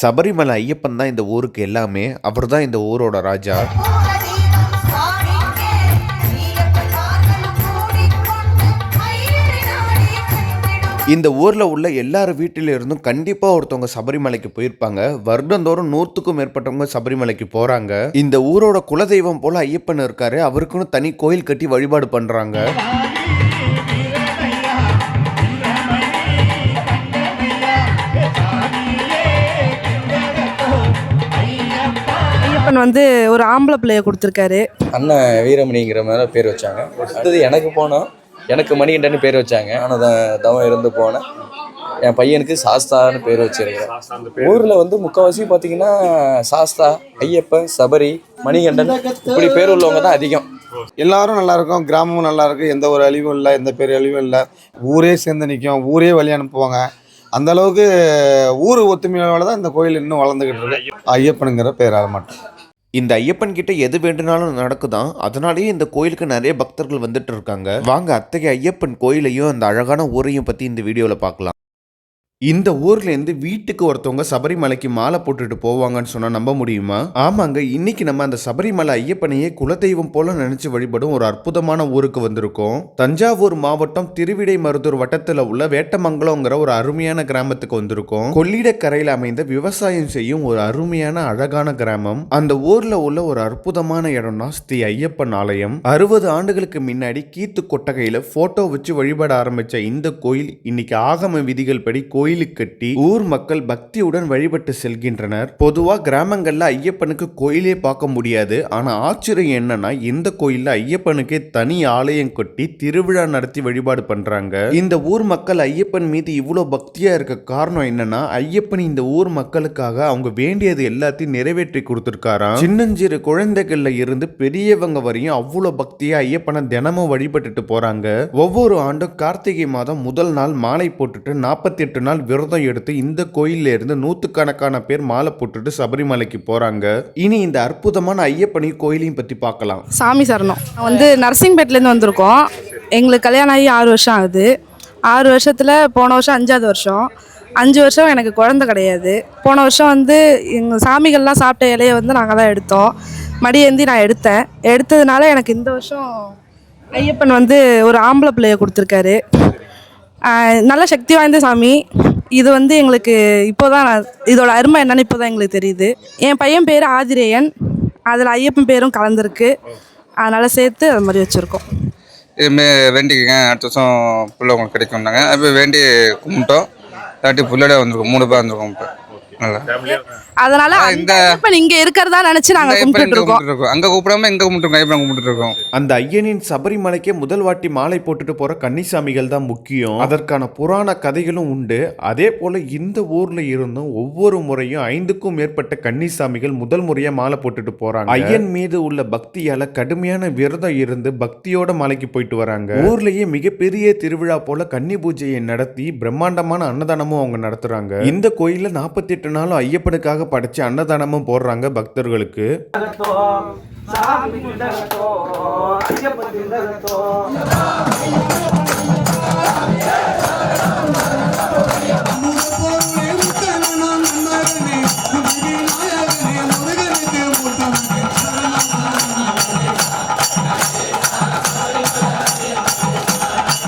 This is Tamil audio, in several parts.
சபரிமலை ஐயப்பன் தான் இந்த ஊருக்கு எல்லாமே. அவர் தான் இந்த ஊரோட ராஜா. இந்த ஊரில் உள்ள எல்லார் வீட்டில இருந்தும் கண்டிப்பாக ஒருத்தவங்க சபரிமலைக்கு போயிருப்பாங்க. வருடந்தோறும் நூற்றுக்கும் மேற்பட்டவங்க சபரிமலைக்கு போகிறாங்க இந்த ஊரோட குலதெய்வம் போல ஐயப்பன் இருக்காரு. அவருக்குன்னு தனி கோயில் கட்டி வழிபாடு பண்ணுறாங்க ஐயப்பன் வந்து ஒரு ஆம்பளை பிள்ளைய கொடுத்துருக்காரு. அண்ணன் வீரமணிங்கிற மாதிரி பேர் வச்சாங்க. அடுத்தது எனக்கு போனோம். எனக்கு மணிகண்டன்னு பேர் வச்சாங்க. ஆனால் தவம் இருந்து போனேன். என் பையனுக்கு சாஸ்தான்னு பேர் வச்சிருக்கேன் ஊரில் வந்து முக்கால்வாசி பார்த்தீங்கன்னா சாஸ்தா ஐயப்பன் சபரி மணிகண்டன் இப்படி பேர் உள்ளவங்க தான் அதிகம். எல்லாரும் நல்லா இருக்கும். கிராமமும் நல்லா இருக்கு. எந்த ஒரு அழிவும் இல்லை. எந்த பெரிய அழிவும் இல்லை. ஊரே சேர்ந்து நிற்கும் ஊரே வழி அனுப்புவாங்க. அந்த அளவுக்கு ஊர் ஒத்துமையோட தான் இந்த கோயில் இன்னும் வளர்ந்துக்கிட்டு இருக்கு. ஐயப்பனுங்கிற பேராக மட்டும். இந்த ஐயப்பன் கிட்ட எது வேண்டுனாலும் நடக்குதான். அதனாலேயே இந்த கோயிலுக்கு நிறைய பக்தர்கள் வந்துட்டு இருக்காங்க. வாங்க அத்தகைய ஐயப்பன் கோயிலையும் அந்த அழகான ஊரையும் பத்தி இந்த வீடியோல பார்க்கலாம். இந்த ஊர்லேருந்து வீட்டுக்கு ஒருத்தவங்க சபரிமலைக்கு மாலை போட்டுட்டு போவாங்கன்னு சொன்னால் நம்ப முடியுமா? ஆமாங்க இன்னைக்கு நம்ம அந்த சபரிமலை ஐயப்பனையே குலதெய்வம் போல நினைச்சு வழிபடும் ஒரு அற்புதமான ஊருக்கு வந்திருக்கோம். தஞ்சாவூர் மாவட்டம் திருவிடை மருதூர் வட்டத்தில் உள்ள வேட்டமங்கலங்கிற ஒரு அருமையான கிராமத்துக்கு வந்திருக்கோம். கொள்ளிடக்கரையில் அமைந்த விவசாயம் செய்யும் ஒரு அருமையான அழகான கிராமம். அந்த ஊர்ல உள்ள ஒரு அற்புதமான இடம்னா ஸ்ரீ ஐயப்பன் ஆலயம். அறுபது ஆண்டுகளுக்கு முன்னாடி கீத்து கொட்டகையில் போட்டோ வச்சு வழிபட ஆரம்பிச்ச இந்த கோயில் இன்னைக்கு ஆகம விதிகள் படி கோயில் கோயிலுக்கு கட்டி ஊர் மக்கள் பக்தியுடன் வழிபட்டு செல்கின்றனர். பொதுவா கிராமங்கள்ல ஐயப்பனுக்கு கோயிலே பார்க்க முடியாது. ஆனா ஆச்சரியம் என்னன்னா இந்த கோயில்ல ஐயப்பனுக்கே தனி ஆலயம் கட்டி திருவிழா நடத்தி வழிபாடு பண்றாங்க. இந்த ஊர் மக்கள் ஐயப்பன் மீது இவ்வளோ பக்தியா இருக்க காரணம் என்னன்னா ஐயப்பன் இந்த ஊர் மக்களுக்காக அவங்க வேண்டியது எல்லாத்தையும் நிறைவேற்றி கொடுத்துருக்காராம். சின்னஞ்சிறு குழந்தைகள்ல இருந்து பெரியவங்க வரையும் அவ்வளோ பக்தியா ஐயப்பனை தினமும் வழிபட்டுட்டு போறாங்க. ஒவ்வொரு ஆண்டும் கார்த்திகை மாதம் முதல் நாள் மாலை போட்டுட்டு நாற்பத்தி எட்டு நாள் விரதம் எடுத்து இந்த கோயில்ல இருந்து நூற்றுக்கணக்கான பேர் மாலை போட்டுட்டு சபரிமலைக்கு போறாங்க. இனி இந்த அற்புதமான ஐயப்பனையும் கோயிலையும் பத்தி பார்க்கலாம். சாமி சரணம். வந்து நர்சிங்பேட்லேருந்து வந்திருக்கோம். எங்களுக்கு கல்யாணம் ஆகி ஆறு வருஷம் ஆகுது. ஆறு வருஷத்தில் போன வருஷம் அஞ்சாவது வருஷம். அஞ்சு வருஷம் எனக்கு குழந்த கிடையாது. போன வருஷம் வந்து எங்கள் சாமிகள்லாம் சாப்பிட்ட இலையை வந்து நாங்கள் தான் எடுத்தோம். மடியேந்தி நான் எடுத்தேன். எடுத்ததுனால எனக்கு இந்த வருஷம் ஐயப்பன் வந்து ஒரு ஆம்பளை பிள்ளைய கொடுத்துருக்காரு. நல்ல சக்தி வாய்ந்த சாமி. இது வந்து எங்களுக்கு இப்போ தான் இதோட அருமை என்னன்னு இப்போ தான் எங்களுக்கு தெரியுது. என் பையன் பேர் ஆதிரேயன். அதில் ஐயப்பன் பேரும் கலந்துருக்கு. அதனால் சேர்த்து அது மாதிரி வச்சுருக்கோம். இதுமாரி வேண்டிக்கங்க. அடுத்த வருஷம் பிள்ளை உங்களுக்கு கிடைக்கும்னாங்க. அப்போ வேண்டி கும்பிட்டோம். தாட்டி புள்ளோட வந்திருக்கோம். மூணு பேர் வந்திருக்கோம் இப்போ. அதனால இந்த- இங்க இருக்கிறதா நினைச்சு நாங்க கும்பிட்டு இருக்கோம். கும்பிட்டு இருக்கோம். அங்கே கூப்பிடாம இங்கே கும்பிட்டுருக்கோம்? ஐயப்பன் கும்பிட்டு இருக்கோம். அந்த ஐயனின் சபரிமலைக்கே முதல் வாட்டி மாலை போட்டுட்டு போற கன்னிசாமிகள் தான் முக்கியம். அதற்கான புராண கதைகளும் உண்டு. அதே போல இந்த ஊர்ல இருந்தும் ஒவ்வொரு முறையும் ஐந்துக்கும் மேற்பட்ட கன்னிசாமிகள் முதல் முறையா மாலை போட்டுட்டு போறாங்க. ஐயன் மீது உள்ள பக்தியால கடுமையான விரதம் இருந்து பக்தியோட மலைக்கு போயிட்டு வராங்க. ஊர்லயே மிகப்பெரிய திருவிழா போல கன்னி பூஜையை நடத்தி பிரம்மாண்டமான அன்னதானமும் அவங்க நடத்துறாங்க. இந்த கோயில்ல நாற்பத்தி எட்டு நாளும் ஐயப்பனுக்காக படைச்சு அன்னதானமும் போடுறாங்க பக்தர்களுக்கு.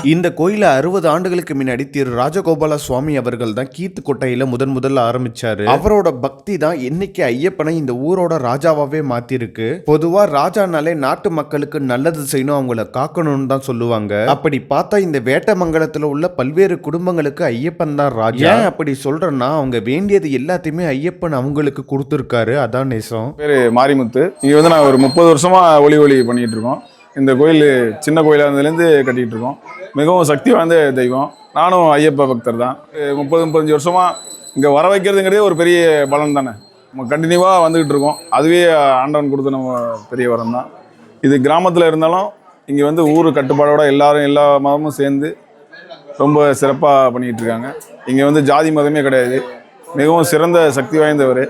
இந்த கோயிலை அறுபது ஆண்டுகளுக்கு முன்னாடி திரு ராஜகோபால சுவாமி அவர்கள் தான் கீத்து கொட்டையில முதன் முதல்ல ஆரம்பிச்சாரு. அவரோட பக்தி தான் இன்னைக்கு ஐயப்பனை இந்த ஊரோட ராஜாவாவே மாத்திருக்கு. பொதுவா ராஜானாலே நாட்டு மக்களுக்கு நல்லது செய்யணும் அவங்கள காக்கணும்னு தான் சொல்லுவாங்க. அப்படி பார்த்தா இந்த வேட்டமங்கலத்துல உள்ள பல்வேறு குடும்பங்களுக்கு ஐயப்பன் தான் ராஜா. ஏன் அப்படி சொல்றேன்னா அவங்க வேண்டியது எல்லாத்தையுமே ஐயப்பன் அவங்களுக்கு கொடுத்துருக்காரு. அதான் நேசம். பேர் மாரிமுத்து. இங்கே வந்து நான் ஒரு முப்பது வருஷமாக ஒளி ஒளி பண்ணிகிட்டு இருக்கோம். இந்த கோயில் சின்ன கோயிலாக இருந்ததுலேருந்து கட்டிகிட்டு இருக்கோம் மிகவும் சக்தி வாய்ந்த தெய்வம். நானும் ஐயப்ப பக்தர் தான். முப்பது முப்பத்தஞ்சு வருஷமாக இங்கே வர வைக்கிறதுங்கிறதே ஒரு பெரிய பலன் தானே. நம்ம கண்டினியூவாக வந்துக்கிட்டு இருக்கோம் அதுவே ஆண்டவன் கொடுத்த நம்ம பெரிய வரம் தான். இது கிராமத்தில் இருந்தாலும் இங்கே வந்து ஊர் கட்டுப்பாடோட எல்லாரும் எல்லா மதமும் சேர்ந்து ரொம்ப சிறப்பாக பண்ணிக்கிட்டு இருக்காங்க இங்கே வந்து ஜாதி மதமே கிடையாது. மிகவும் சிறந்த சக்தி வாய்ந்தவர்.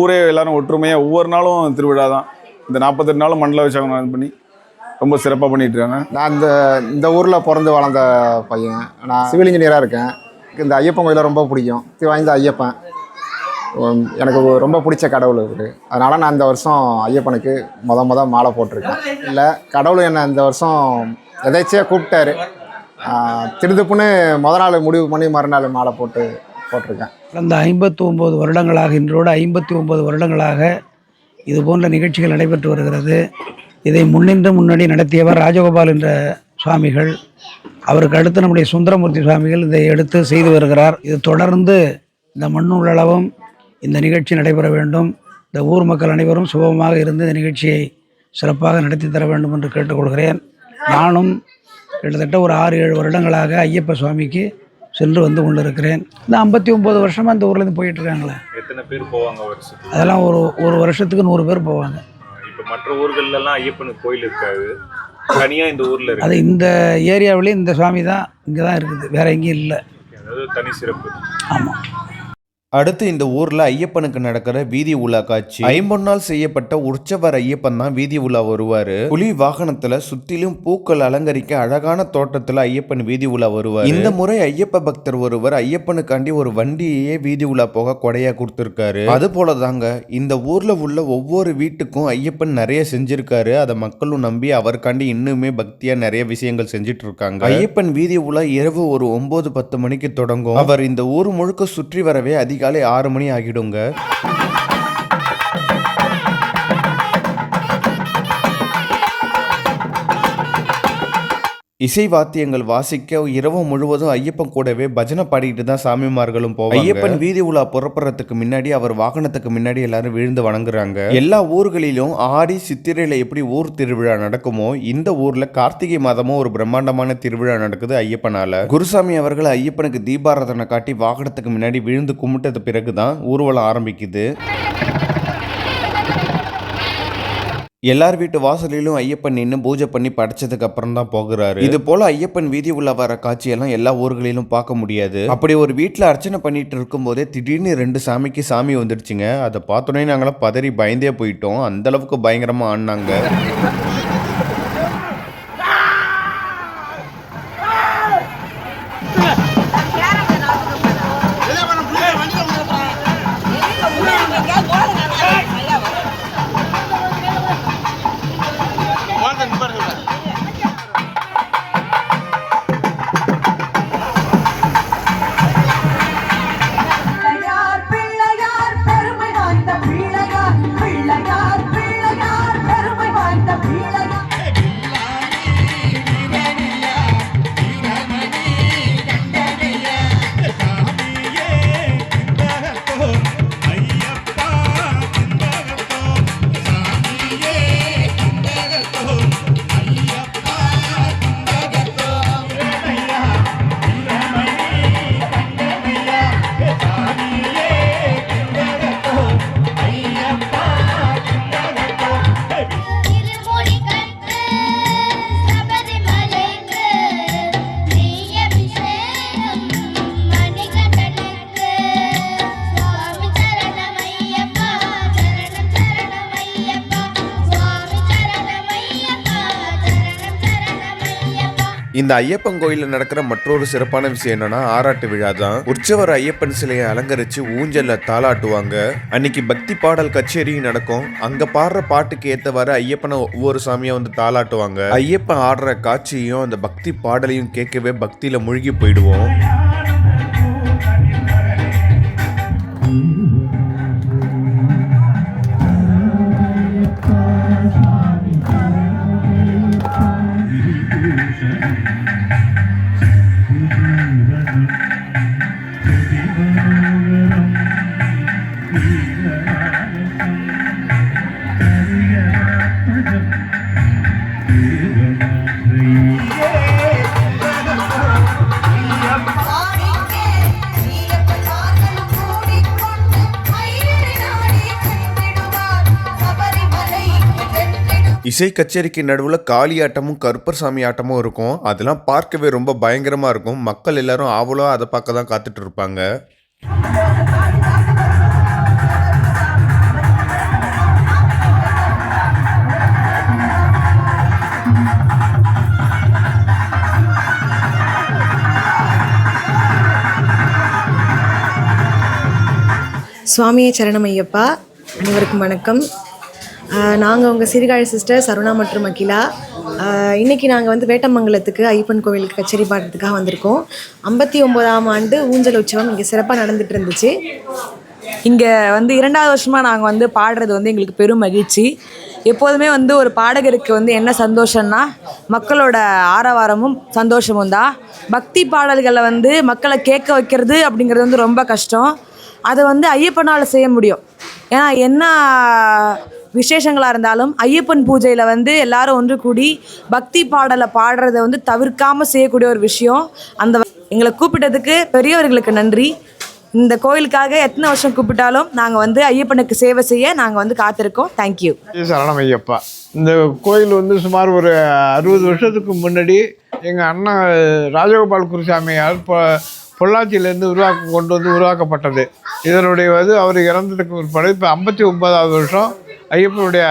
ஊரே எல்லாரும் ஒற்றுமையாக ஒவ்வொரு நாளும் திருவிழா தான். இந்த நாற்பத்தெட்டு நாளும் மண்டல விசாகம் பண்ணி. ரொம்ப சிறப்பாக பண்ணிட்டு இருக்காங்க நான் இந்த இந்த ஊரில் பிறந்து வளர்ந்த பையன். நான் சிவில் இன்ஜினியராக இருக்கேன். எனக்கு இந்த ஐயப்பன் கோயிலை ரொம்ப பிடிக்கும். வாய்ந்த ஐயப்பன். எனக்கு ரொம்ப பிடிச்ச கடவுள் இவர். அதனால் நான் இந்த வருஷம் ஐயப்பனுக்கு முத முத மாலை போட்டிருக்கேன். இல்லை கடவுள் என்னை இந்த வருஷம் எதாச்சியாக கூப்பிட்டாரு. ஆஹ், திடுதுப்புன்னு முத நாள் முடிவு பண்ணி மறுநாள் மாலை போட்டு போட்டிருக்கேன். கடந்த ஐம்பத்தி ஒம்பது வருடங்களாக இன்றோடு ஐம்பத்தி ஒம்பது வருடங்களாக இது போன்ற நிகழ்ச்சிகள் நடைபெற்று வருகிறது. இதை முன்னின்று முன்னாடி நடத்தியவர் ராஜகோபால் என்ற சுவாமிகள். அவருக்கு அடுத்து நம்முடைய சுந்தரமூர்த்தி சுவாமிகள் இதை எடுத்து செய்து வருகிறார். இது தொடர்ந்து இந்த மண்ணுள்ளளவும் இந்த நிகழ்ச்சி நடைபெற வேண்டும். இந்த ஊர் மக்கள் அனைவரும் சுபமாக இருந்து இந்த நிகழ்ச்சியை சிறப்பாக நடத்தி தர வேண்டும் என்று கேட்டுக்கொள்கிறேன். நானும் கிட்டத்தட்ட ஒரு ஆறு ஏழு வருடங்களாக ஐயப்ப சுவாமிக்கு சென்று வந்து கொண்டிருக்கிறேன். இந்த ஐம்பத்தி ஒம்பது வருஷமாக இந்த ஊர்லேருந்து போயிட்டு இருக்காங்களே. எத்தனை பேர் போவாங்க அதெல்லாம் ஒரு ஒரு வருஷத்துக்கு நூறு பேர் போவாங்க. மற்ற ஊர்கள்ல எல்லாம் ஐயப்பனுக்கு கோயில் இருக்காது. தனியா இந்த ஊர்ல இருக்கு. அது இந்த ஏரியாவிலே இந்த சுவாமி தான் இங்கே தான் இருக்குது. வேற எங்கேயும் இல்லை. அதாவது தனி சிறப்பு. ஆமாம் அடுத்து இந்த ஊர்ல ஐயப்பனுக்கு நடக்கிற வீதி உலா காட்சி. ஐம்பொன்னால் செய்யப்பட்ட உற்சவர் ஐயப்பன் தான் வீதி உலா வருவாரு. புலி வாகனத்துல சுத்திலும் பூக்கள் அலங்கரிக்க அழகான தோட்டத்துல ஐயப்பன் வீதி உலா வருவார். இந்த முறை ஐயப்ப பக்தர் ஒருவர் ஐயப்பனுக்காண்டி ஒரு வண்டியையே வீதி உலா போக கொடையா கொடுத்திருக்காரு. அது போல தாங்க இந்த ஊர்ல உள்ள ஒவ்வொரு வீட்டுக்கும் ஐயப்பன் நிறைய செஞ்சிருக்காரு. அதை மக்களும் நம்பி அவருக்காண்டி இன்னுமே பக்தியா நிறைய விஷயங்கள் செஞ்சுட்டு இருக்காங்க ஐயப்பன் வீதி உலா இரவு ஒரு ஒன்பது பத்து மணிக்கு தொடங்கும். அவர் இந்த ஊர் முழுக்க சுற்றி வரவே அதிகாலை ஆறு மணி ஆகிடுங்க. இசை வாத்தியங்கள் வாசிக்க இரவு முழுவதும் ஐயப்பன் கூடவே பஜனை பாடிட்டு தான் சாமிமார்களும் போவாங்க. ஐயப்பன் வீதி உலா புறப்படுறதுக்கு முன்னாடி அவர் வாகனத்துக்கு முன்னாடி எல்லாரும் விழுந்து வணங்குறாங்க. எல்லா ஊர்களிலும் ஆடி சித்திரையில எப்படி ஊர் திருவிழா நடக்குமோ இந்த ஊர்ல கார்த்திகை மாதமும் ஒரு பிரம்மாண்டமான திருவிழா நடக்குது ஐயப்பனால. குருசாமி அவர்கள் ஐயப்பனுக்கு தீபாராதனை காட்டி வாகனத்துக்கு முன்னாடி விழுந்து கும்பிட்டது பிறகுதான் ஊர்வலம் ஆரம்பிக்குது. எல்லார் வீட்டு வாசலிலும் ஐயப்பன் நின்று பூஜை பண்ணி படைச்சதுக்கு அப்புறம் தான் போகிறாரு. இது போல ஐயப்பன் வீதி உள்ள வர காட்சியெல்லாம் எல்லா ஊர்களிலும் பார்க்க முடியாது. அப்படி ஒரு வீட்டில் அர்ச்சனை பண்ணிட்டு இருக்கும்போதே திடீர்னு ரெண்டு சாமிக்கு சாமி வந்துடுச்சுங்க. அதை பார்த்தோன்னே நாங்களாம் பதறி பயந்தே போயிட்டோம். அந்த அளவுக்கு பயங்கரமா ஆடினாங்க. இந்த ஐயப்பன் கோயிலில் நடக்கிற மற்றொரு சிறப்பான விஷயம் என்னன்னா ஆராட்டு விழா தான். உற்சவர் ஐயப்பன் சிலையை அலங்கரிச்சு ஊஞ்சல்ல தாளாட்டுவாங்க. அன்னைக்கு பக்தி பாடல் கச்சேரியும் நடக்கும். அங்க பாடுற பாட்டுக்கு ஏத்தவாறு ஐயப்பனை ஒவ்வொரு சாமியா வந்து தாளாட்டுவாங்க. ஐயப்பன் ஆடுற காட்சியையும் அந்த பக்தி பாடலையும் கேட்கவே பக்தியில மூழ்கி போயிடுவோம். இசை கச்சேரிக்கு நடுவில் காளியாட்டமும் கருப்பர் சாமி ஆட்டமும் இருக்கும். அதெல்லாம் பார்க்கவே ரொம்ப பயங்கரமாக இருக்கும். மக்கள் எல்லாரும் ஆவலாக அதை பார்க்க தான் காத்துட்டு இருப்பாங்க. சுவாமியை சரணம் ஐயப்பா. அனைவருக்கும் வணக்கம். நாங்கள் உங்கள் சிறுகாழி சிஸ்டர் சருணா மற்றும் அகிலா. இன்றைக்கி நாங்கள் வந்து வேட்டமங்கலத்துக்கு ஐயப்பன் கோவிலுக்கு கச்சேரி பாடுறதுக்காக வந்திருக்கோம். ஐம்பத்தி ஒம்போதாம் ஆண்டு ஊஞ்சல் உற்சவம் இங்கே சிறப்பாக நடந்துட்டு இருந்துச்சு. இங்கே வந்து இரண்டாவது வருஷமாக நாங்கள் வந்து பாடுறது வந்து எங்களுக்கு பெரும் மகிழ்ச்சி. எப்போதுமே வந்து ஒரு பாடகருக்கு வந்து என்ன சந்தோஷம்னா மக்களோட ஆரவாரமும் சந்தோஷமும் தான். பக்தி பாடல்களை வந்து மக்களை கேட்க வைக்கிறது அப்படிங்கிறது வந்து ரொம்ப கஷ்டம். அதை வந்து ஐயப்பனால் செய்ய முடியும். ஏன்னா என்ன விசேஷங்களாக இருந்தாலும் ஐயப்பன் பூஜையில் வந்து எல்லாரும் ஒன்று கூடி பக்தி பாடலை பாடுறதை வந்து தவிர்க்காமல் செய்யக்கூடிய ஒரு விஷயம். அந்த எங்களை கூப்பிட்டதுக்கு பெரியவர்களுக்கு நன்றி. இந்த கோயிலுக்காக எத்தனை வருஷம் கூப்பிட்டாலும் நாங்கள் வந்து ஐயப்பனுக்கு சேவை செய்ய நாங்கள் வந்து காத்திருக்கோம். தேங்க்யூ சரணம் ஐயப்பா. இந்த கோயில் வந்து சுமார் ஒரு அறுபது வருஷத்துக்கு முன்னாடி எங்கள் அண்ணன் ராஜகோபால் குருசாமியார் இப்போ பொள்ளாச்சியிலேருந்து உருவாக்க கொண்டு வந்து உருவாக்கப்பட்டது. இதனுடைய வந்து அவர் இறந்ததுக்கு பிற்பாடு இப்போ ஐம்பத்தி ஒன்பதாவது வருஷம் ஐயப்பனுடைய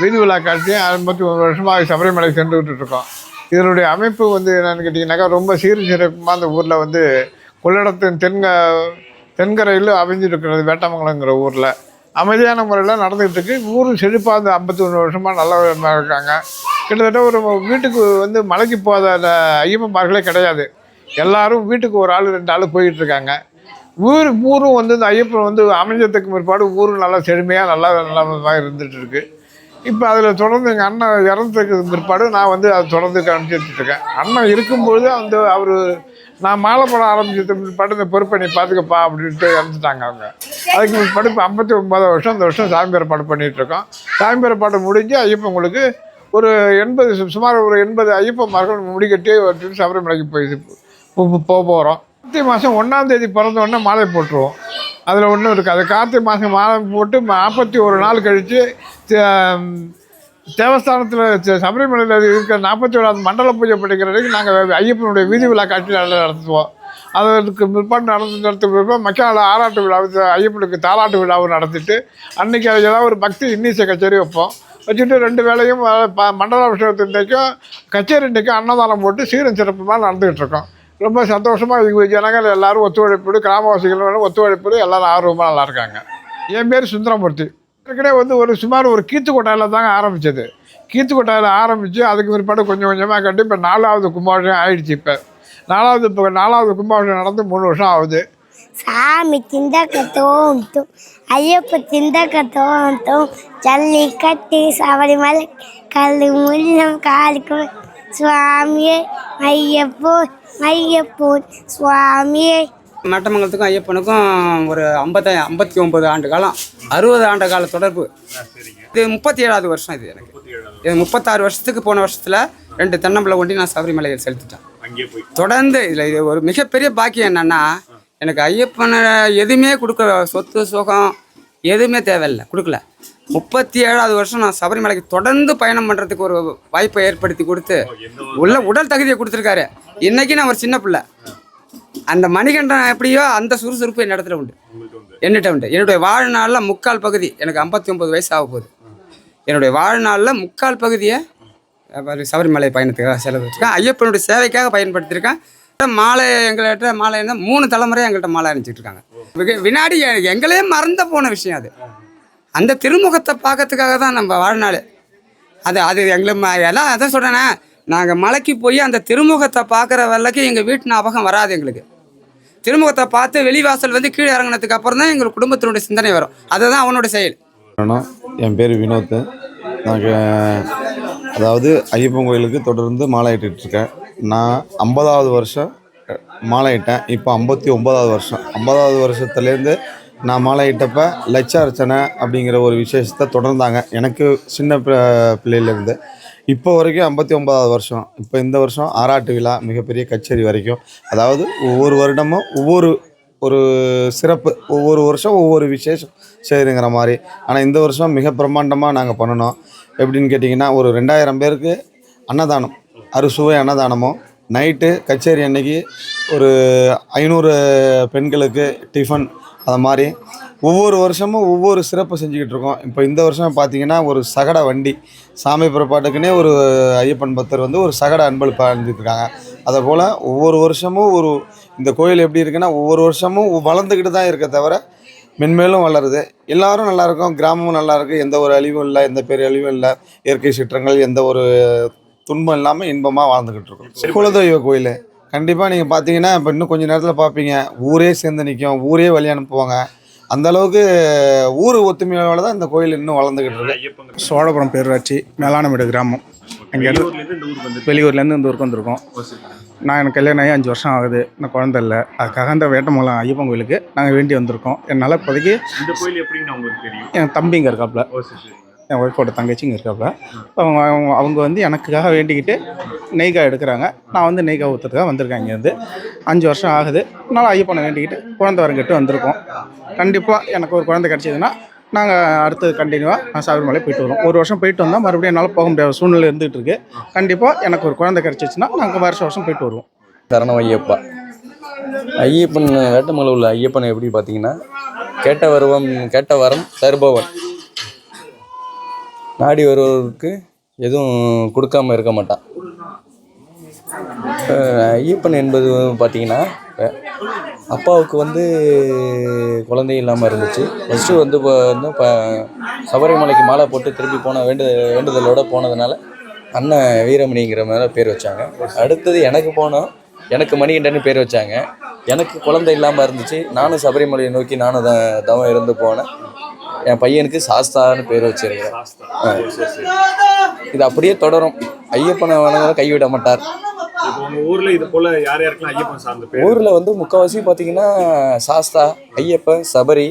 வீதி விழா காட்சி ஐம்பத்தி ஒன்பது வருஷமாக சபரிமலை சென்றுக்கிட்டு இருக்கோம் இதனுடைய அமைப்பு வந்து என்னென்னு கேட்டிங்கனாக்கா ரொம்ப சீர் சிறப்புமாக அந்த ஊரில் வந்து கொள்ளிடத்தின் தென்க தென்கரையில் அமைஞ்சிருக்கிறது வேட்டமங்கலங்கிற ஊரில். அமைதியான முறையில் நடந்துகிட்டு இருக்கு. ஊரும் செழிப்பாக அந்த ஐம்பத்தி ஒன்று வருஷமாக நல்ல விதமாக இருக்காங்க. கிட்டத்தட்ட ஒரு வீட்டுக்கு வந்து மலைக்கு போகாத அந்த பார்க்கலே கிடையாது. எல்லாரும் வீட்டுக்கு ஒரு ஆள் ரெண்டு ஆள் போயிட்டு இருக்காங்க ஊர் ஊரும் வந்து இந்த ஐயப்பன் வந்து அமைஞ்சதுக்கு பிற்பாடு ஊரும் நல்லா செழுமையாக நல்லா நல்லா இருந்துகிட்டு இருக்கு இப்போ அதில் தொடர்ந்து எங்கள் அண்ணன் இறந்ததுக்கு பிற்பாடு நான் வந்து அதை தொடர்ந்து கவனிச்சுட்டு இருக்கேன் அண்ணன் இருக்கும்பொழுது அந்த அவர் நான் மாலை போட ஆரம்பிச்சது பிற்பாடு இந்த பொறுப்பை நீ பார்த்துக்கப்பா அப்படின்ட்டு இறந்துட்டாங்க அவங்க. அதுக்கு பிற்பாடு இப்போ ஐம்பத்தி ஒன்பதாவது வருஷம் இந்த வருஷம் சாமி ஏற்பாடு பண்ணிகிட்ருக்கோம் சாமி ஏற்பாடு முடிஞ்சு ஐயப்பங்களுக்கு ஒரு எண்பது சுமார் ஒரு எண்பது ஐயப்பன்மார்கள் முடிக்கட்டி ஒரு சபரிமலைக்கு போய் போக போகிறோம் கார்த்திகை மாதம் ஒன்றாந்தேதி பிறந்தோடனே மாலை போட்டுருவோம். அதில் ஒன்றும் இருக்காது. கார்த்திகை மாதம் மாலை போட்டு நாற்பத்தி ஒரு நாள் கழித்து தேவஸ்தானத்தில் சபரிமலையில் இருக்கிற நாற்பத்தி ஓராவது மண்டல பூஜை படிக்கிற வரைக்கும் நாங்கள் ஐயப்பனுடைய வீதி விழா காட்சி நடத்துவோம். அதற்கு பிற்பாடு நடந்து நடத்த பிற்பாடு மக்களால் ஆராட்டு விழா ஐயப்பனுக்கு தாலாட்டு விழாவும் நடத்திட்டு அன்றைக்கி ஏதாவது ஒரு பக்தி இன்னிசை கச்சேரி வைப்போம். வச்சுட்டு ரெண்டு வேளையும் அஹ், ப கச்சேரி இன்றைக்கும் அன்னதானம் போட்டு சீரன் சிறப்புமாக நடந்துகிட்டு இருக்கோம். ரொம்ப சந்தோஷமாக இது ஜனங்கள் எல்லோரும் ஒத்துழைப்போடு கிராமவாசிகள் ஒத்துழைப்போடு எல்லாரும் ஆர்வமாக நல்லா இருக்காங்க. என் பேர் சுந்தரமூர்த்தி. ஏற்கனவே வந்து ஒரு சுமார் ஒரு கீத்து கொட்டாயில் தாங்க ஆரம்பித்தது கீத்து கொட்டாயில் ஆரம்பித்து அதுக்கு பிற்பாடு கொஞ்சம் கொஞ்சமாக கட்டி இப்போ நாலாவது கும்பாபிஷேகம் ஆயிடுச்சு இப்போ. நாலாவது இப்போ நாலாவது கும்பாபிஷேகம் நடந்து மூணு வருஷம் ஆகுது. சாமி திண்டக்கத்தோம் ஐயப்ப திண்டக்கத்தோம் ஜல்லிக்கட்டு சபரிமலை கல்லு முள்ளம் காலுக்கு சுவாமியே. ஐயப்போ ஐயப்போன் சுவாமியே. மட்டமங்கலத்துக்கும் ஐயப்பனுக்கும் ஒரு ஐம்பத்த ஐம்பத்தி ஒன்பது ஆண்டு காலம். அறுபது ஆண்டு கால தொடர்பு. இது முப்பத்தி ஏழாவது வருஷம் இது எனக்கு. இது முப்பத்தாறு வருஷத்துக்கு போன வருஷத்தில் ரெண்டு தென்னம்பிள்ளை கொண்டு நான் சபரிமலையில் செலுத்திட்டேன். தொடர்ந்து இதில் இது ஒரு மிகப்பெரிய பாக்கியம் என்னன்னா எனக்கு ஐயப்பனை எதுவுமே கொடுக்க சொத்து சுகம் எதுவுமே தேவையில்லை கொடுக்கல. முப்பத்தி ஏழாவது வருஷம் நான் சபரிமலைக்கு தொடர்ந்து பயணம் பண்ணுறதுக்கு ஒரு வாய்ப்பை ஏற்படுத்தி கொடுத்து உள்ள உடல் தகுதியை கொடுத்துருக்காரு. இன்னைக்கு நான் ஒரு சின்ன பிள்ளை. அந்த மணிகண்டன் எப்படியோ அந்த சுறுசுறுப்பு என் இடத்துல உண்டு. என்னிட்ட உண்டு. என்னுடைய வாழ்நாளில் முக்கால் பகுதி எனக்கு ஐம்பத்தி ஒம்பது வயசு ஆக போகுது. என்னுடைய வாழ்நாளில் முக்கால் பகுதியை சபரிமலை பயணத்துக்காக செலவிட்டிருக்கேன். ஐயப்பனுடைய சேவைக்காக பயன்படுத்தியிருக்கேன். மாலை எங்கள்கிட்ட மாலை என்ன மூணு தலைமுறை எங்கள்கிட்ட மாலை இருக்காங்க. விக- வினாடி எ- எங்களே மறந்த போன விஷயம் அது. அந்த திருமுகத்தை பார்க்கறதுக்காக தான் நம்ம வாழ்நாள். அது அது எங்களை ம- எல்லாம் அதான் சொல்கிறேனே நாங்கள் மலைக்கு போய் அந்த திருமுகத்தை பார்க்குற வரலக்கு எங்கள் வீட்டு ஞாபகம் வராது எங்களுக்கு. திருமுகத்தை பார்த்து வெளிவாசல் வந்து கீழே இறங்கினதுக்கு அப்புறம் தான் எங்கள் குடும்பத்தினுடைய சிந்தனை வரும். அதுதான் அவனோட செயல். என் பேர் வினோத் நாங்கள் அதாவது ஐயப்பன் கோயிலுக்கு தொடர்ந்து மாலை இட்டுட்டு இருக்கேன். நான் ஐம்பதாவது வருஷம் மாலை இட்டேன் இப்போ ஐம்பத்தி ஒன்பதாவது வருஷம். ஐம்பதாவது வருஷத்துலேருந்து நான் மாலையிட்டப்ப லட்ச அர்ச்சனை அப்படிங்கிற ஒரு விசேஷத்தை தொடர்ந்தாங்க. எனக்கு சின்ன பிள்ளையிலேருந்து. இப்போ வரைக்கும் ஐம்பத்தி ஒன்பதாவது வருஷம். இப்போ இந்த வருஷம் ஆராட்டு விழா மிகப்பெரிய கச்சேரி வரைக்கும். அதாவது ஒவ்வொரு வருடமும் ஒவ்வொரு ஒரு சிறப்பு ஒவ்வொரு வருஷம் ஒவ்வொரு விசேஷம் செய்யுங்கிற மாதிரி. ஆனால் இந்த வருஷம் மிக பிரம்மாண்டமாக நாங்கள் பண்ணணும். எப்படின்னு கேட்டிங்கன்னா ஒரு ரெண்டாயிரம் பேருக்கு அன்னதானம் அறுசுவை அன்னதானமும் நைட்டு கச்சேரி அன்னைக்கு ஒரு ஐநூறு பெண்களுக்கு டிஃபன் அது மாதிரி ஒவ்வொரு வருஷமும் ஒவ்வொரு சிறப்பு செஞ்சுக்கிட்டு இருக்கோம். இப்போ இந்த வருஷம் பார்த்தீங்கன்னா ஒரு சகட வண்டி சாமி புறப்பாட்டுக்குன்னே ஒரு ஐயப்பன் பக்தர் வந்து ஒரு சகட அன்பளிப்பு அணிஞ்சிட்ருக்காங்க. அதை போல் ஒவ்வொரு வருஷமும் ஒரு இந்த கோயில் எப்படி இருக்குன்னா ஒவ்வொரு வருஷமும் வளர்ந்துக்கிட்டு தான் இருக்க தவிர மென்மேலும் வளருது. எல்லாரும் நல்லா இருக்கும் கிராமமும் நல்லா இருக்கு எந்த ஒரு அழிவும் இல்லை எந்த பெரிய அழிவும் இல்லை இயற்கை சீற்றங்கள் எந்த ஒரு துன்பம் இல்லாமல் இன்பமாக வாழ்ந்துக்கிட்டு இருக்கோம். குலதெய்வ கோயில். கண்டிப்பாக நீங்கள் பார்த்தீங்கன்னா இப்போ இன்னும் கொஞ்சம் நேரத்தில் பார்ப்பீங்க ஊரே சேர்ந்து நிற்கும் ஊரே வழி அனுப்புவாங்க. அந்த அளவுக்கு ஊர் ஒத்துமையோட தான் இந்த கோயில் இன்னும் வளர்ந்துக்கிட்டு இருக்கு. ஐயப்பன் சோழபுரம் பேரூராட்சி மேலானமேடு கிராமம். அங்கேருந்து வெளியூர்ல இருந்து இந்த ஊருக்கு வந்து வெளியூர்லேருந்து இந்த ஊருக்கு வந்திருக்கோம். நான் எனக்கு கல்யாணம் ஆகி அஞ்சு வருஷம் ஆகுது. இன்னும் குழந்தை இல்லை. அதுக்காக இந்த வேட்டமங்கலம் ஐயப்பன் கோயிலுக்கு நாங்கள் வேண்டி வந்திருக்கோம். என்னால் இப்போதைக்கு இந்த கோயில் எப்படின்னு உங்களுக்கு தெரியும்? என் தம்பி இங்கே இருக்காப்புல ஓ சரி சரி. என் ஒய்ஃபோட தங்கச்சி இங்கே இருக்காப்புல. அவங்க அவங்க வந்து எனக்காக வேண்டிக்கிட்டு நெய்காய் எடுக்கிறாங்க. நான் வந்து நெய்காய் ஊற்றுறதுக்காக வந்திருக்கேன் இங்கேருந்து அஞ்சு வருஷம் ஆகுது. அதனால் ஐயப்பனை வேண்டிக்கிட்டு குழந்தை வரங்கிட்டு வந்திருக்கோம். கண்டிப்பாக எனக்கு ஒரு குழந்தை கிடச்சிதுன்னா நாங்கள் அடுத்தது கண்டினியூவாக நான் சபரிமலை போயிட்டு வரோம் ஒரு வருஷம் போயிட்டு வந்தால் மறுபடியும் என்னால் போக முடியாத சூழ்நிலை இருந்துகிட்டு இருக்கு கண்டிப்பாக எனக்கு ஒரு குழந்தை கிடச்சிச்சுன்னா நாங்கள் வருஷம் வருஷம் போயிட்டு வருவோம். சரணம் ஐயப்பா. ஐயப்பன் வேட்டமலை உள்ள ஐயப்பனை எப்படி பார்த்தீங்கன்னா கேட்ட வருவம் கேட்ட வரம் தருபவன். நாடி வருவதற்கு எதுவும் கொடுக்காம இருக்க மாட்டான். ஈப்பன் ஐயப்பன் என்பது பார்த்தீங்கன்னா அப்பாவுக்கு வந்து குழந்தை இல்லாமல் இருந்துச்சு. ஃபஸ்ட்டு வந்து இப்போ வந்து இப்போ சபரிமலைக்கு மாலை போட்டு திரும்பி போன வேண்டு வேண்டுதலோடு போனதுனால அண்ணன் வீரமணிங்கிற மாதிரி பேர் வச்சாங்க. அடுத்தது எனக்கு போனோம். எனக்கு மணிகண்டன்னு பேர் வச்சாங்க. எனக்கு குழந்தை இல்லாமல் இருந்துச்சு. நானும் சபரிமலையை நோக்கி நானும் த தவம் இருந்து போனேன். என் பையனுக்கு சாஸ்தான்னு பேர் வச்சிருக்கிறேன். ஆ. இது அப்படியே தொடரும். ஐயப்பனை வணங்க கைவிட மாட்டார். ஊர்ல இது போல யார் யாருக்கெல்லாம் ஐயப்பன் சார்ந்த பேர்? ஊரில் வந்து முக்கால்வாசி பார்த்தீங்கன்னா சாஸ்தா ஐயப்பன் சபரி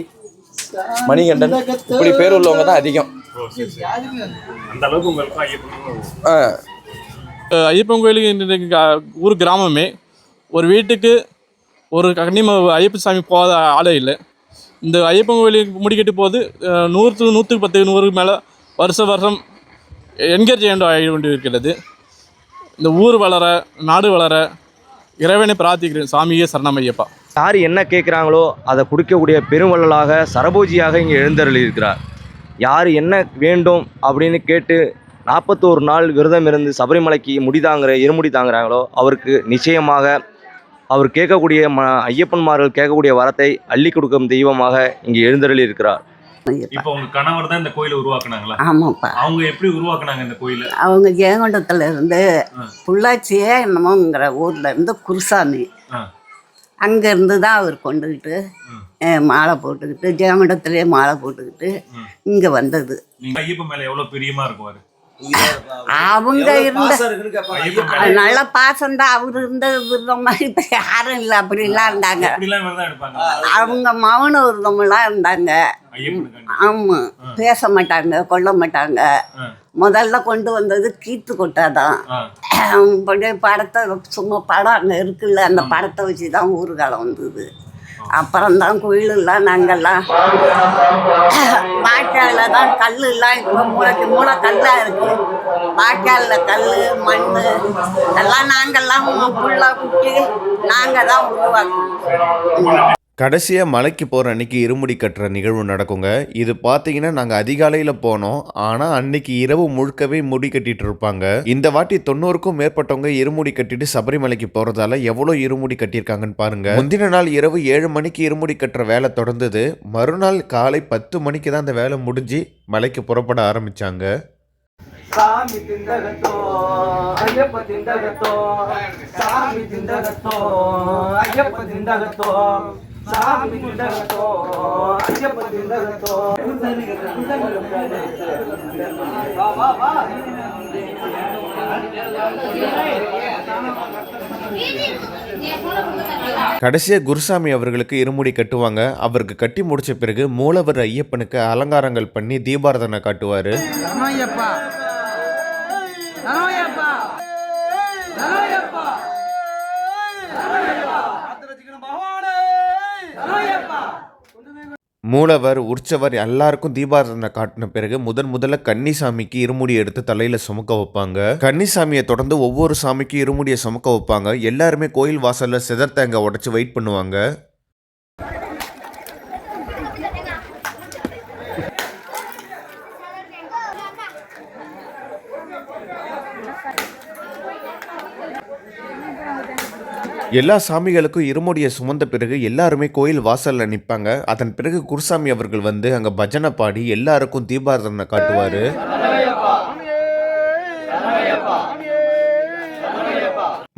மணிகண்டன் இப்படி பேர் உள்ளவங்க தான் அதிகம். அந்த அளவுக்கு உங்களுக்கு ஐயப்பன் கோயிலுக்கு ஊர் கிராமமே. ஒரு வீட்டுக்கு ஒரு கன்னிம ஐயப்பன் சாமி போகாத ஆளே இல்லை. இந்த ஐயப்பன் கோயிலுக்கு முடிக்கட்டு போது நூற்று நூற்றுக்கு பத்து நூறுக்கு மேலே வருஷ வருஷம் என்கேஜ் செய்ய இருக்கிறது இந்த ஊர் வளர நாடு வளர இறைவனை பிரார்த்திக்கிறேன். சாமியே சரணம் ஐயப்பா. யார் என்ன கேட்குறாங்களோ அதை கொடுக்கக்கூடிய பெருவள்ளலாக சரபோஜியாக இங்கே எழுந்தருளியிருக்கிறார். யார் என்ன வேண்டும் அப்படின்னு கேட்டு நாற்பத்தோரு நாள் விரதம் இருந்து சபரிமலைக்கு முடிதாங்கிற இருமுடி தாங்குறாங்களோ அவருக்கு நிச்சயமாக அவர் கேட்கக்கூடிய ம ஐயப்பன்மார்கள் கேட்கக்கூடிய வரத்தை அள்ளி கொடுக்கும் தெய்வமாக இங்கே எழுந்தருளி இருக்கிறார் இப்போ உங்க கணவர் தான் இந்த கோயிலை உருவாக்குனாங்களா ஆமாப்பா அவங்க எப்படி உருவாக்குனாங்க இந்த கோயிலை அவங்க ஜெயங்கொண்டத்துல இருந்து. பொள்ளாச்சியே என்னமோங்கிற ஊர்ல இருந்து குருசாமி. அங்க இருந்து தான் அவர். அஹ், மாலை போட்டுக்கிட்டு ஜெயங்கொண்டத்திலே மாலை போட்டுக்கிட்டு. இங்க வந்தது ஐயப்பன் மேல எவ்வளவு பிரியமா இருக்குவாரு அவங்க இருந்த நல்ல பாசம்தான் அவர் இருந்த விரதம் மாதிரி இப்ப யாரும் இல்லை. அப்படிலாம் இருந்தாங்க. அவங்க மௌன விரதமெல்லாம் இருந்தாங்க. ஐயப்பனுக்கு ஆமா. பேச மாட்டாங்க கொல்ல மாட்டாங்க. முதல்ல கொண்டு வந்தது கீத்து கொட்டாதான். ஆ. அப்படியே படத்தை சும்மா படம் அங்கே இருக்குல்ல. அந்த படத்தை வச்சு தான் ஊர்காலம் வந்தது. அப்புறம்தான் கோயிலெல்லாம் நாங்கள்லாம் வாய்க்காலில் தான் கல்லுலாம் இப்போ மூளைக்கு மூளை கல்லாக இருக்குது வாய்க்காலில் கல் மண் எல்லாம் நாங்கள்லாம் புல்லாக குட்டி நாங்கள் தான் உருவாக்கணும் கடைசியாக மலைக்கு போகிற அன்னைக்கு இருமுடி கட்டுற நிகழ்வு நடக்குங்க. இது பார்த்தீங்கன்னா நாங்கள் அதிகாலையில் போனோம். ஆனால் அன்னைக்கு இரவு முழுக்கவே முடி கட்டிட்டு இருப்பாங்க. இந்த வாட்டி தொண்ணூறுக்கும் மேற்பட்டவங்க இருமுடி கட்டிட்டு சபரிமலைக்கு போகிறதால எவ்வளோ இருமுடி கட்டியிருக்காங்கன்னு பாருங்க. முந்தின நாள் இரவு ஏழு மணிக்கு இருமுடி கட்டுற வேலை தொடர்ந்தது. மறுநாள் காலை பத்து மணிக்கு தான் அந்த வேலை முடிஞ்சு மலைக்கு புறப்பட ஆரம்பித்தாங்க சாமி திண்டகத்தோ ஐயப்ப திண்டகத்தோ சாமி திண்டகத்தோ ஐயப்ப திண்டகத்தோ. சாமி திண்டகத்தோ ஐயப்ப திண்டகத்தோ வா வா வா கடைசியாக குருசாமி அவர்களுக்கு இருமுடி கட்டுவாங்க. அவருக்கு கட்டி முடிச்ச பிறகு மூலவர் ஐயப்பனுக்கு அலங்காரங்கள் பண்ணி தீபாரதனை காட்டுவார். மூலவர் உற்சவர் எல்லாருக்கும் தீபாரதனை காட்டின பிறகு முதன் முதல்ல கன்னிசாமிக்கு இருமுடி எடுத்து தலையில சுமக்க வைப்பாங்க. கன்னிசாமியை தொடர்ந்து ஒவ்வொரு சாமிக்கும் இருமுடியை சுமக்க வைப்பாங்க. எல்லாருமே கோயில் வாசல்ல சிதற்தேங்க தேங்காய் வெயிட் பண்ணுவாங்க. எல்லா சாமிகளுக்கும் இருமுடியை சுமந்த பிறகு எல்லாருமே கோயில் வாசலில் நிற்பாங்க அதன் பிறகு குருசாமி அவர்கள் வந்து அங்கே பஜனை பாடி எல்லாருக்கும் தீபாரதனை காட்டுவார்.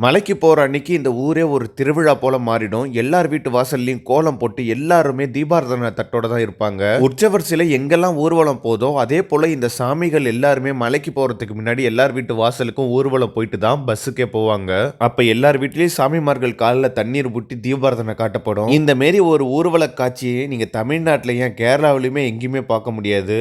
மலைக்கு போகிற அன்னைக்கு இந்த ஊரே ஒரு திருவிழா போல மாறிடும். எல்லார் வீட்டு வாசல்லையும் கோலம் போட்டு எல்லாருமே தீபாரதனை தட்டோட தான் இருப்பாங்க. உற்சவர் சிலை எங்கெல்லாம் ஊர்வலம் போதோ அதே போல் இந்த சாமிகள் எல்லாருமே மலைக்கு போகிறதுக்கு முன்னாடி எல்லார் வீட்டு வாசலுக்கும் ஊர்வலம் போயிட்டு தான் பஸ்ஸுக்கே போவாங்க. அப்போ எல்லார் வீட்லேயும் சாமிமார்கள் காலில் தண்ணீர் ஊட்டி தீபாரதனை காட்டப்படும். இந்த மாரி ஒரு ஊர்வல காட்சியை நீங்கள் தமிழ்நாட்டில் ஏன் கேரளாவிலையுமே எங்கேயுமே பார்க்க முடியாது.